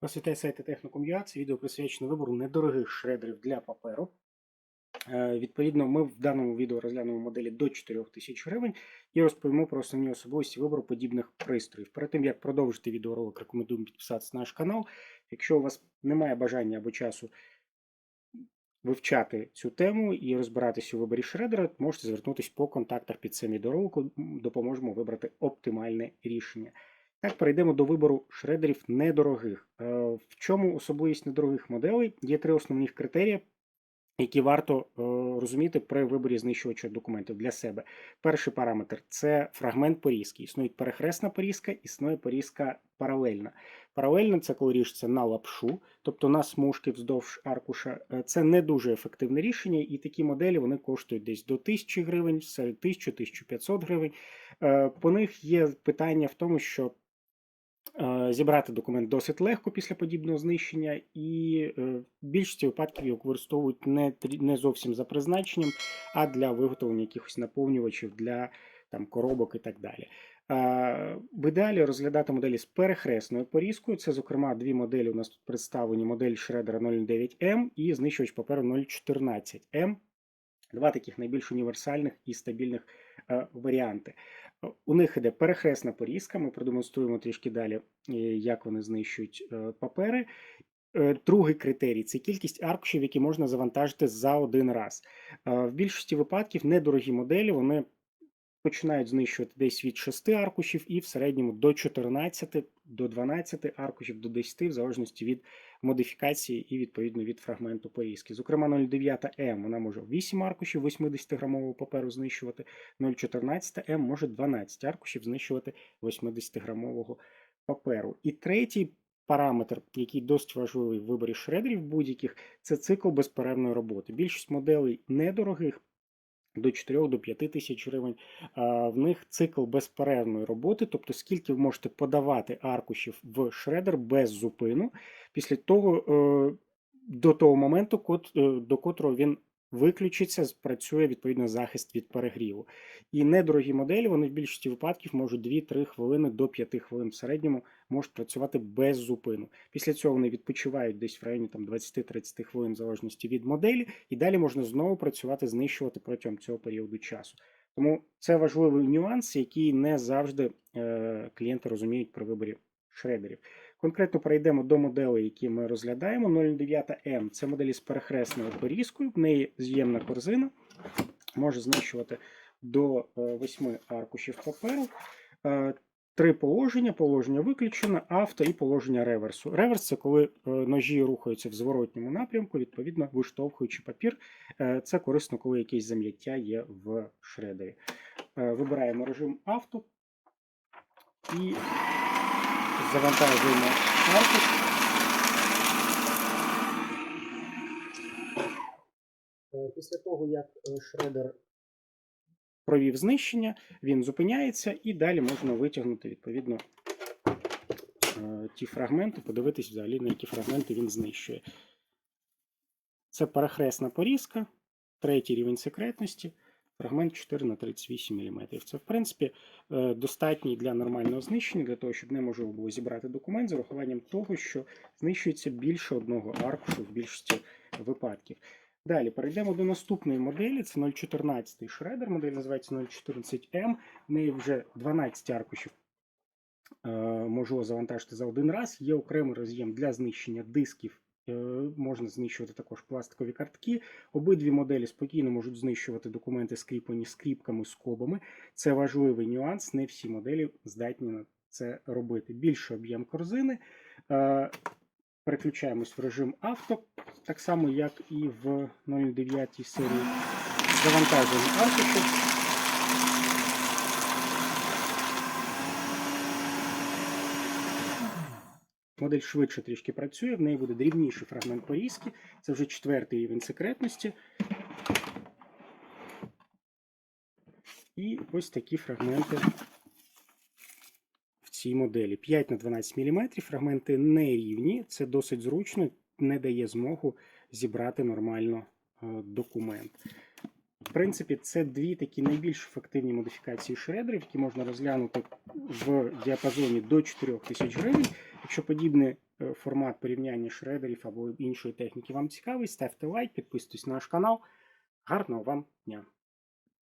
Вас вітає сайт Це відео присвячено вибору недорогих шредерів для паперу. Е, Відповідно, ми в даному відео розглянемо моделі до 4000 гривень і розповімо про основні особливості вибору подібних пристроїв. Перед тим як продовжити відеоролик, рекомендуємо підписатися на наш канал. Якщо у вас немає бажання або часу вивчати цю тему і розбиратися у виборі шредера, можете звернутися по контактах під цим відеороликом. Допоможемо вибрати оптимальне рішення. Так, перейдемо до вибору шредерів недорогих. Е, В чому особливість недорогих моделей? Є три основних критерії, які варто е, розуміти при виборі знищувача документів для себе. Перший параметр це фрагмент порізки. Існує перехресна порізка, існує порізка паралельна. Паралельна це коли ріжеться на лапшу, тобто на смужки вздовж аркуша. Е, Це не дуже ефективне рішення, і такі моделі вони коштують десь до 1000 гривень, серед 1000-1500 гривень. По них є питання в тому, що Зібрати документ досить легко після подібного знищення, і е, в більшості випадків його використовують не, не зовсім за призначенням, а для виготовлення якихось наповнювачів для там, коробок і так далі. Е, В ідеалі розглядати моделі з перехресною порізкою. Це, зокрема, дві моделі у нас тут представлені: модель Shredder 09M і знищувач паперу 014M. Два таких найбільш універсальних і стабільних е, варіанти. У них іде перехресна порізка. Ми продемонструємо трішки далі, е, як вони знищують е, папери. Е, Другий критерій це кількість аркушів, які можна завантажити за один раз. В більшості випадків недорогі моделі вони починають знищувати десь від 6 аркушів і в середньому до 14, до 12 аркушів, до 10, в залежності від модифікації і відповідно від фрагменту порізки. Зокрема, 0,9М вона може 8 аркушів 80-грамового паперу знищувати, 0,14М може 12 аркушів знищувати 80-грамового паперу. І третій параметр, який досить важливий в виборі шредерів будь-яких, це цикл безперервної роботи. Більшість моделей недорогих. До 4 до 5 тисяч гривень. В них цикл безперервної роботи, тобто скільки ви можете подавати аркушів в шредер без зупину, після того е, до того моменту, е, до котрого він виключиться, спрацює відповідно захист від перегріву. І недорогі моделі вони в більшості випадків можуть 2-3 хвилини до 5 хвилин в середньому можуть працювати без зупину. Після цього вони відпочивають десь в районі там 20-30 хвилин в залежності від моделі, і далі можна знову працювати, знищувати протягом цього періоду часу. Тому це важливий нюанс, який не завжди е, клієнти розуміють при виборі шредерів. Конкретно перейдемо до моделей, які ми розглядаємо. 09М це моделі з перехресною порізкою, в неї з'ємна корзина, може знищувати до 8 аркушів паперу. Е, Три положення: положення виключено, авто і положення реверсу. Реверс це коли е, ножі рухаються в зворотньому напрямку, відповідно виштовхуючи папір. Е, Це корисно, коли якесь зам'яття є в шредері. Е, Вибираємо режим авто і завантажуємо аркуш. Е, Після того, як е, шредер провів знищення, він зупиняється, і далі можна витягнути відповідно е, ті фрагменти, подивитись взагалі, на які фрагменти він знищує. Це перехресна порізка, третій рівень секретності, фрагмент 4 на 38 мм. Це, в принципі, е, достатній для нормального знищення, для того, щоб неможливо було зібрати документ з урахуванням того, що знищується більше одного аркушу в більшості випадків. Далі перейдемо до наступної моделі. Це 014 шредер. Модель називається 014M. В неї вже 12 аркушів е, можливо завантажити за один раз. Є окремий роз'єм для знищення дисків. Е, Можна знищувати також пластикові картки. Обидві моделі спокійно можуть знищувати документи, скріплені скріпками, скобами. Це важливий нюанс. Не всі моделі здатні на це робити. Більший об'єм корзини. Е, Переключаємось в режим авто, так само, як і в 09 серії. Завантажуємо аркуші. Модель швидше трішки працює, в неї буде дрібніший фрагмент порізки. Це вже четвертий рівень секретності. І ось такі фрагменти в цій моделі. 5 на 12 мм. Фрагменти не рівні, це досить зручно, не дає змогу зібрати нормально е, документ. В принципі, це дві такі найбільш ефективні модифікації шредерів, які можна розглянути в діапазоні до 4000 гривень. Якщо подібне е, формат порівняння шредерів або іншої техніки вам цікавий, ставте лайк, підписуйтесь на наш канал. Гарного вам дня!